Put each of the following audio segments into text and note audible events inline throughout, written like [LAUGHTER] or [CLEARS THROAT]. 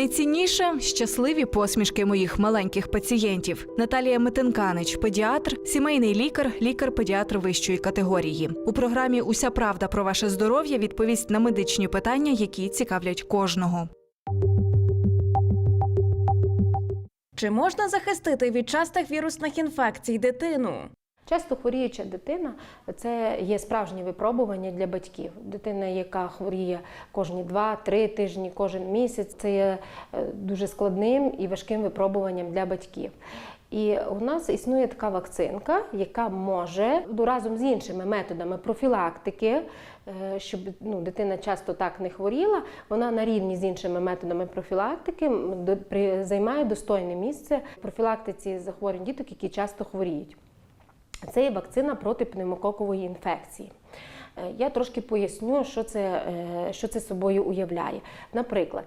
Найцінніше щасливі посмішки моїх маленьких пацієнтів. Наталія Метенканич, педіатр, сімейний лікар, лікар-педіатр вищої категорії. У програмі Уся правда про ваше здоров'я відповість на медичні питання, які цікавлять кожного. Чи можна захистити від частих вірусних інфекцій дитину? Часто хворіюча дитина це є справжнє випробування для батьків. Дитина, яка хворіє кожні 2-3 тижні, кожен місяць, це є е, дуже складним і важким випробуванням для батьків. І у нас існує така вакцинка, яка може ну, разом з іншими методами профілактики, е, щоб ну, дитина часто так не хворіла, вона на рівні з іншими методами профілактики займає достойне місце в профілактиці захворювань діток, які часто хворіють. Це є вакцина проти пневмококової інфекції. Е, Я трошки поясню, що це, е, що це собою уявляє. Наприклад,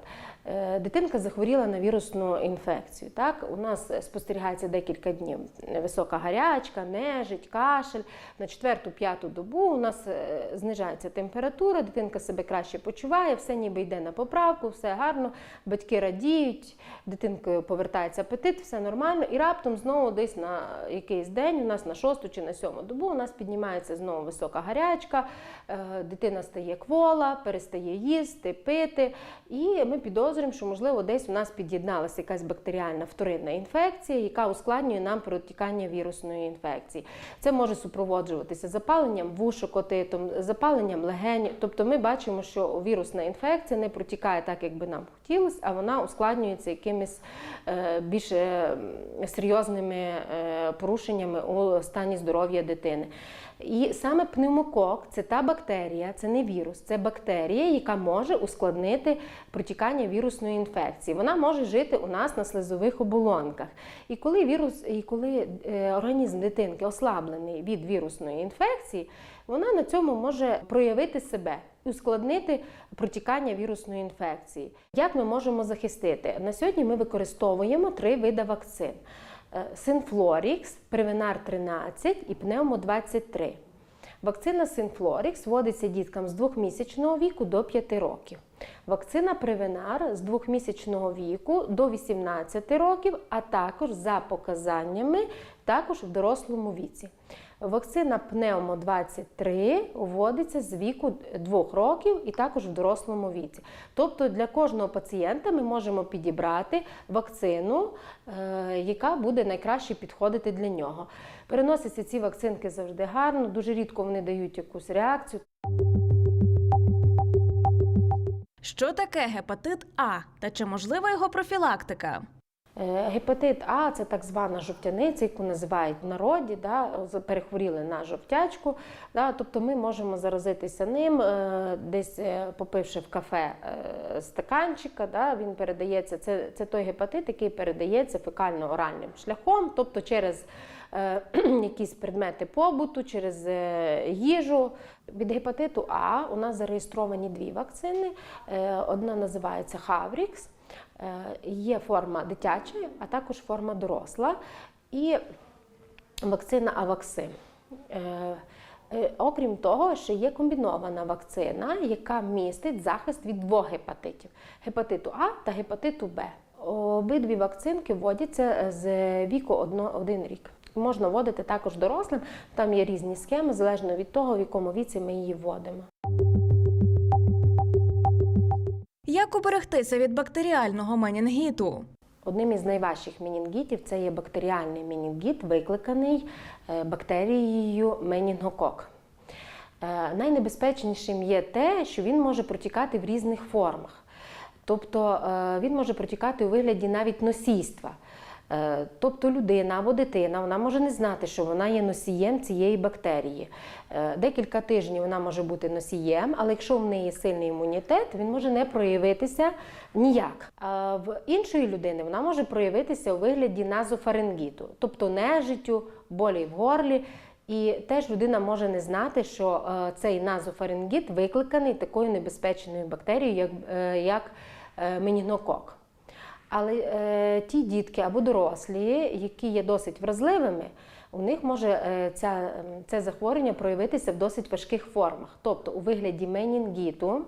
дитинка захворіла на вірусну інфекцію. Так? У нас спостерігається декілька днів висока гарячка, нежить, кашель. На четверту-п'яту добу у нас е, знижається температура, дитинка себе краще почуває, все ніби йде на поправку, все гарно, батьки радіють, дитинкою повертається апетит, все нормально. І раптом знову десь на якийсь день, у нас на шосту чи на сьому добу, у нас піднімається знову висока гарячка, е, дитина стає квола, перестає їсти, пити. І ми підозрюємо, що можливо десь у нас під'єдналася якась бактеріальна вторинна інфекція, яка ускладнює нам протікання вірусної інфекції. Це може супроводжуватися запаленням вушокотитом, запаленням легень. Тобто ми бачимо, що вірусна інфекція не протікає так, як би нам хотілося, а вона ускладнюється якимись е, більш е, серйозними е, порушеннями у стані здоров'я дитини. І саме пневмокок це та бактерія, це не вірус, це бактерія, яка може ускладнити протікання вірусної інфекції. Вона може жити у нас на слизових оболонках. І коли вірус, і коли е, організм дитинки ослаблений від вірусної інфекції, вона на цьому може проявити себе ускладнити протікання вірусної інфекції. Як ми можемо захистити? На сьогодні ми використовуємо три види вакцин: Е, Синфлорікс, Превенар 13 і Пневмо 23. Вакцина Синфлорікс вводиться діткам з 2-місячного віку до 5 років. Вакцина Превенар з 2-місячного віку до 18 років, а також за показаннями також в дорослому віці. Вакцина Пневмо 23 вводиться з віку 2 років і також в дорослому віці. Тобто для кожного пацієнта ми можемо підібрати вакцину, е, яка буде найкраще підходити для нього. Переносяться ці вакцинки завжди гарно, дуже рідко вони дають якусь реакцію. Що таке гепатит А та чи можлива його профілактика? Е, Гепатит А це так звана жовтяниця, яку називають в народі, да, перехворіли на жовтячку. Да, тобто ми можемо заразитися ним, е, десь е, попивши в кафе стаканчика, да, він передається. Це, це той гепатит, який передається фекально-оральним шляхом, тобто через е, [CLEARS THROAT] якісь предмети побуту, через їжу. Від гепатиту А у нас зареєстровані дві вакцини. Одна називається Хаврікс. Е, Є форма дитяча, а також форма доросла. І вакцина Аваксин. Е, е, Окрім того, ще є комбінована вакцина, яка містить захист від двох гепатитів: гепатиту А та гепатиту Б. Обидві вакцинки вводяться з віку один рік. Можна вводити також дорослим, там є різні схеми, залежно від того, в якому віці ми її вводимо. Як уберегтися від бактеріального менінгіту? Одним із найважчих менінгітів це є бактеріальний менінгіт, викликаний е, бактерією менінгокок. Е, Найнебезпечнішим є те, що він може протікати в різних формах. Тобто е, він може протікати у вигляді навіть носійства. Е, Тобто людина або дитина вона може не знати, що вона є носієм цієї бактерії. Е, Декілька тижнів вона може бути носієм, але якщо в неї сильний імунітет, він може не проявитися ніяк. А в іншої людини вона може проявитися у вигляді назофарингіту, тобто нежиттю, болі в горлі. І теж людина може не знати, що е, цей назофарингіт викликаний такою небезпечною бактерією, як, е, як е, менінгокок. Але е, ті дітки або дорослі, які є досить вразливими, у них може е, ця, ем, це захворювання проявитися в досить важких формах, тобто у вигляді менінгіту,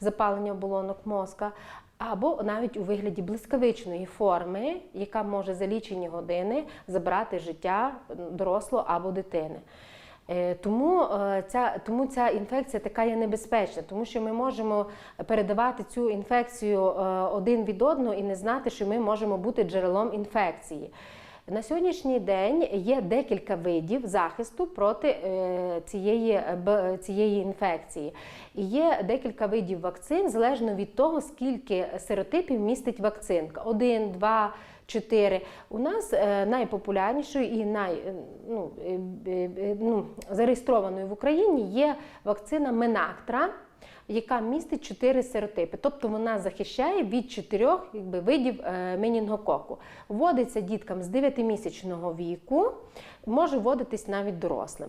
запалення оболонок мозка, або навіть у вигляді блискавичної форми, яка може за лічені години забрати життя дорослого або дитини. Е, Тому е, ця, тому ця інфекція така є небезпечна, тому що ми можемо передавати цю інфекцію е, один від одного і не знати, що ми можемо бути джерелом інфекції. На сьогоднішній день є декілька видів захисту проти цієї, цієї інфекції. І є декілька видів вакцин залежно від того, скільки серотипів містить вакцинка: один, два. Чотири. У нас е, найпопулярнішою і най, е, ну, е, ну, зареєстрованою в Україні є вакцина Менактра, яка містить чотири серотипи. Тобто вона захищає від чотирьох якби, видів менінгококу. Вводиться діткам з 9-місячного віку, може вводитись навіть дорослим.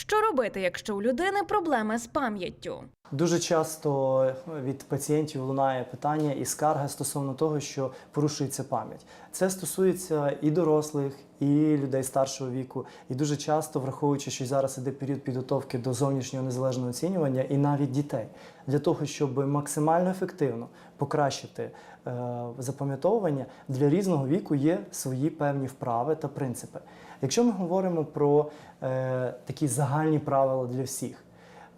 Що робити, якщо у людини проблеми з пам'яттю? Дуже часто від пацієнтів лунає питання і скарга стосовно того, що порушується пам'ять. Це стосується і дорослих, і людей старшого віку. І дуже часто, враховуючи, що зараз іде період підготовки до зовнішнього незалежного оцінювання, і навіть дітей, для того, щоб максимально ефективно покращити е, запам'ятовування, для різного віку є свої певні вправи та принципи. Якщо ми говоримо про е, такі загальні правила для всіх.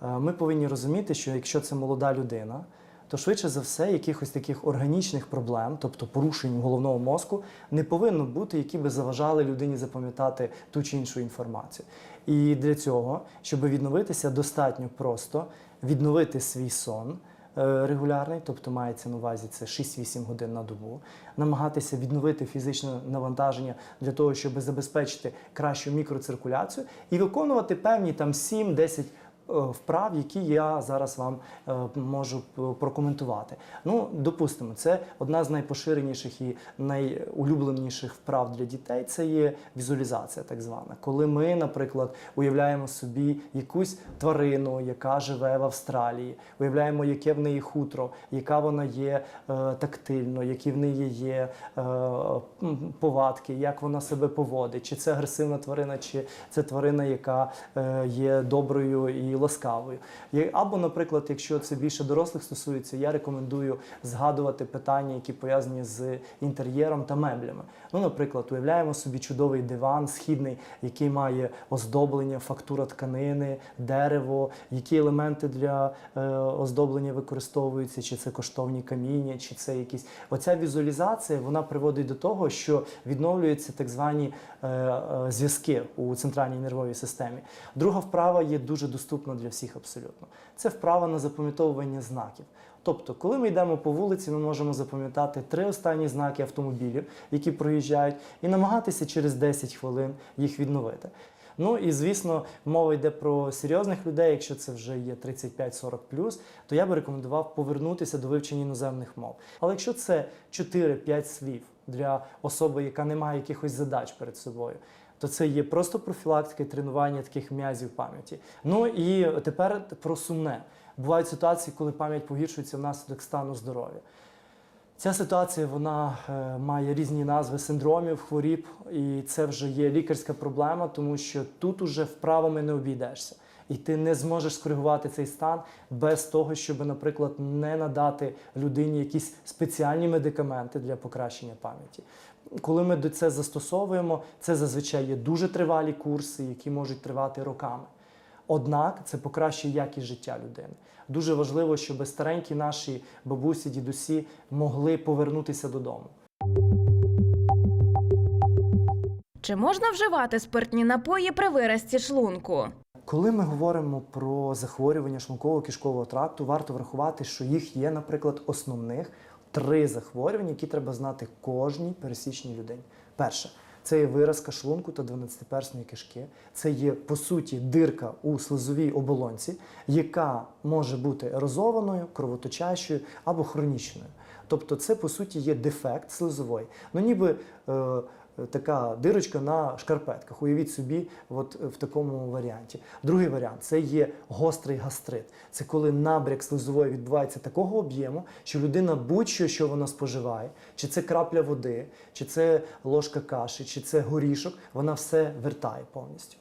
Е, Ми повинні розуміти, що якщо це молода людина, то швидше за все якихось таких органічних проблем, тобто порушень головного мозку, не повинно бути, які би заважали людині запам'ятати ту чи іншу інформацію. І для цього, щоб відновитися, достатньо просто відновити свій сон. е, Регулярний, тобто мається на увазі це 6-8 годин на добу, намагатися відновити фізичне навантаження для того, щоб забезпечити кращу мікроциркуляцію і виконувати певні там 7-10 е, вправ, які я зараз вам е, можу прокоментувати. Ну, допустимо, це одна з найпоширеніших і найулюбленіших вправ для дітей. Це є візуалізація, так звана. Коли ми, наприклад, уявляємо собі якусь тварину, яка живе в Австралії, уявляємо, яке в неї хутро, яка вона є е, тактильно, які в неї є е, повадки, як вона себе поводить, чи це агресивна тварина, чи це тварина, яка е, є доброю і ласкавою. Або, наприклад, якщо це більше дорослих стосується, я рекомендую згадувати питання, які пов'язані з інтер'єром та меблями. Ну, наприклад, уявляємо собі чудовий диван східний, який має оздоблення, фактура тканини, дерево, які елементи для е, оздоблення використовуються, чи це коштовні каміння, чи це якісь. Оця візуалізація вона приводить до того, що відновлюються так звані е, е, зв'язки у центральній нервовій системі. Друга вправа є дуже доступна для всіх абсолютно. Це вправа на запам'ятовування знаків. Тобто, коли ми йдемо по вулиці, ми можемо запам'ятати три останні знаки автомобілів, які проїжджають, і намагатися через 10 хвилин їх відновити. Ну і звісно, мова йде про серйозних людей. Якщо це вже є 35-40 то я би рекомендував повернутися до вивчення іноземних мов. Але якщо це 4-5 слів для особи, яка не має якихось задач перед собою, то це є просто профілактика і тренування таких м'язів пам'яті. Ну і тепер про сумне. Бувають ситуації, коли пам'ять погіршується внаслідок стану здоров'я. Ця ситуація вона е, має різні назви синдромів, хворіб, і це вже є лікарська проблема, тому що тут уже вправами не обійдешся. І ти не зможеш скоригувати цей стан без того, щоб, наприклад, не надати людині якісь спеціальні медикаменти для покращення пам'яті. Коли ми до це застосовуємо, це зазвичай є дуже тривалі курси, які можуть тривати роками. Однак це покращує якість життя людини. Дуже важливо, щоб старенькі наші бабусі, дідусі могли повернутися додому. Чи можна вживати спиртні напої при виразці шлунку? Коли ми говоримо про захворювання шлунково кишкового тракту, варто врахувати, що їх є, наприклад, основних три захворювання, які треба знати кожній пересічній людині. Перше це є виразка шлунку та 12-персної кишки. Це є по суті дирка у слизовій оболонці, яка може бути ерозованою, кровоточащою або хронічною. Тобто, це по суті є дефект слизової. Ну ніби е, така дирочка на шкарпетках. Уявіть собі, от в такому варіанті. Другий варіант це є гострий гастрит. Це коли набряк слизової відбувається такого об'єму, що людина будь-що, що вона споживає, чи це крапля води, чи це ложка каші, чи це горішок, вона все вертає повністю.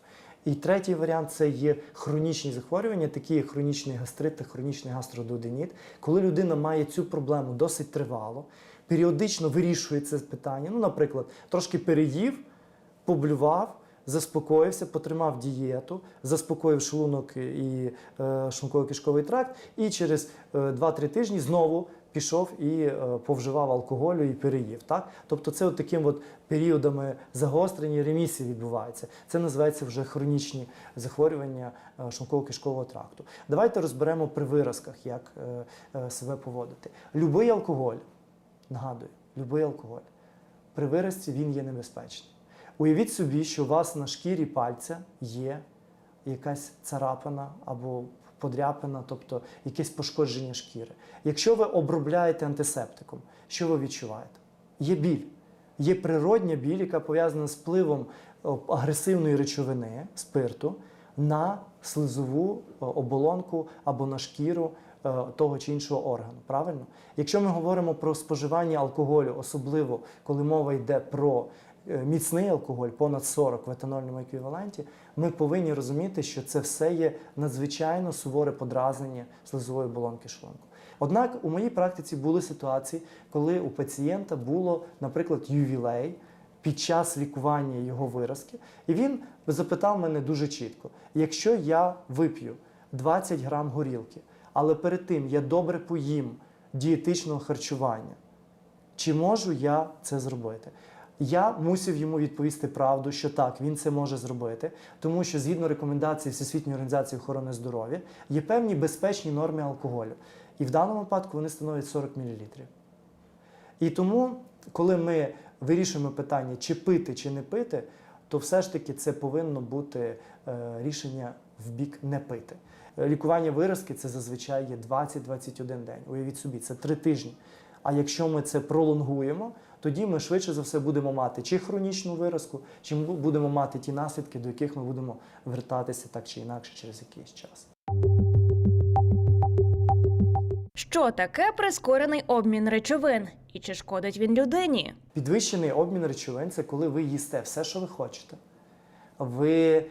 І третій варіант це є хронічні захворювання, такі як хронічний гастрит та хронічний гастродуоденіт, коли людина має цю проблему досить тривало, періодично вирішує це питання. Ну, наприклад, трошки переїв, поблював, заспокоївся, потримав дієту, заспокоїв шлунок і е, шлунково-кишковий тракт, і через е, 2-3 тижні знову пішов і е, повживав алкоголю і переїв. Так? Тобто це от таким от періодами загострення ремісії відбувається. Це називається вже хронічні захворювання е, шлунково-кишкового тракту. Давайте розберемо при виразках, як е, е, себе поводити. Любий алкоголь, нагадую, любий алкоголь, при виразці він є небезпечний. Уявіть собі, що у вас на шкірі пальця є якась царапина або подряпина, тобто якесь пошкодження шкіри. Якщо ви обробляєте антисептиком, що ви відчуваєте? Є біль. Є природня біль, яка пов'язана з впливом агресивної речовини, спирту, на слизову оболонку або на шкіру е, того чи іншого органу. Правильно? Якщо ми говоримо про споживання алкоголю, особливо коли мова йде про е, міцний алкоголь, понад 40 в етанольному еквіваленті, ми повинні розуміти, що це все є надзвичайно суворе подразнення слизової оболонки шлунку. Однак у моїй практиці були ситуації, коли у пацієнта було, наприклад, ювілей під час лікування його виразки, і він запитав мене дуже чітко: якщо я вип'ю 20 грам горілки, але перед тим я добре поїм дієтичного харчування, чи можу я це зробити? Я мусив йому відповісти правду, що так, він це може зробити, тому що згідно рекомендацій Всесвітньої організації охорони здоров'я є певні безпечні норми алкоголю. І в даному випадку вони становлять 40 мл. І тому, коли ми вирішуємо питання, чи пити, чи не пити, то все ж таки це повинно бути е, рішення в бік не пити. Е, Лікування виразки це зазвичай є 20-21 день. Уявіть собі, це 3 тижні. А якщо ми це пролонгуємо, тоді ми швидше за все будемо мати чи хронічну виразку, чи ми будемо мати ті наслідки, до яких ми будемо вертатися так чи інакше через якийсь час. Що таке прискорений обмін речовин? І чи шкодить він людині? Підвищений обмін речовин це коли ви їсте все, що ви хочете. Ви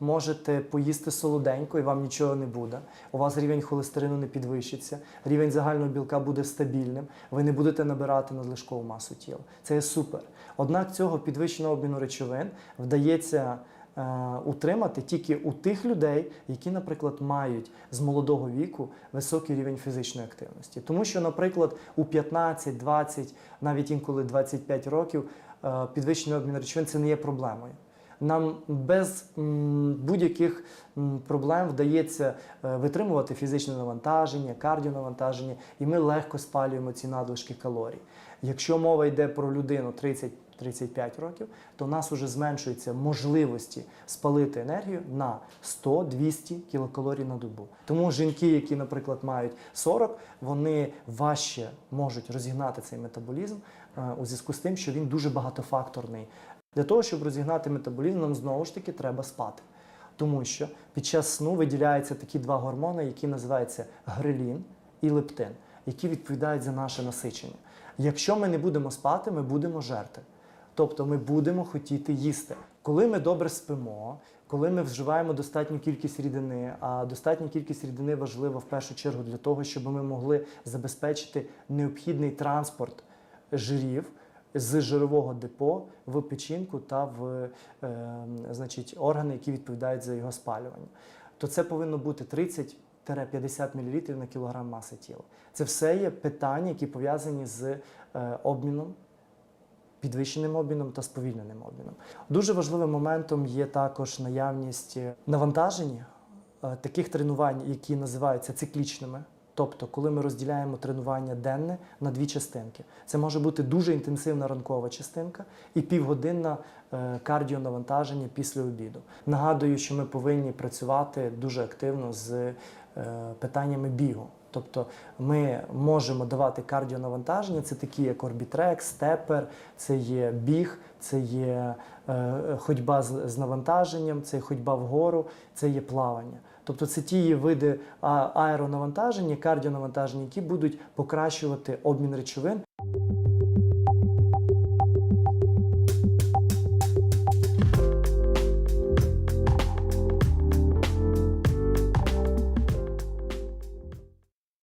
можете поїсти солоденько і вам нічого не буде. У вас рівень холестерину не підвищиться, рівень загального білка буде стабільним, ви не будете набирати надлишкову масу тіла. Це є супер. Однак цього підвищеного обміну речовин вдається е, утримати тільки у тих людей, які, наприклад, мають з молодого віку високий рівень фізичної активності. Тому що, наприклад, у 15, 20, навіть інколи 25 років е, підвищений обмін речовин це не є проблемою. Нам без будь-яких проблем вдається е, витримувати фізичне навантаження, кардіонавантаження, і ми легко спалюємо ці надлишки калорій. Якщо мова йде про людину 30-35 років, то у нас вже зменшуються можливості спалити енергію на 100-200 кілокалорій на добу. Тому жінки, які, наприклад, мають 40, вони важче можуть розігнати цей метаболізм е, у зв'язку з тим, що він дуже багатофакторний. Для того, щоб розігнати метаболізм, нам знову ж таки треба спати. Тому що під час сну виділяються такі два гормони, які називаються грелін і лептин, які відповідають за наше насичення. Якщо ми не будемо спати, ми будемо жерти. Тобто ми будемо хотіти їсти. Коли ми добре спимо, коли ми вживаємо достатню кількість рідини, а достатня кількість рідини важлива в першу чергу для того, щоб ми могли забезпечити необхідний транспорт жирів з жирового депо в печінку та в е, значить, органи, які відповідають за його спалювання, то це повинно бути 30-50 мл на кілограм маси тіла. Це все є питання, які пов'язані з е, обміном підвищеним обміном та сповільненим обміном. Дуже важливим моментом є також наявність навантаження е, таких тренувань, які називаються циклічними. Тобто, коли ми розділяємо тренування денне на дві частинки, це може бути дуже інтенсивна ранкова частинка і півгодинна е, кардіонавантаження після обіду. Нагадую, що ми повинні працювати дуже активно з е, питаннями бігу. Тобто ми можемо давати кардіонавантаження, це такі, як орбітрек, степер, це є біг, це є е, е, ходьба з, з навантаженням, це є ходьба вгору, це є плавання. Тобто це ті види аеронавантажені, кардіонавантажені, які будуть покращувати обмін речовин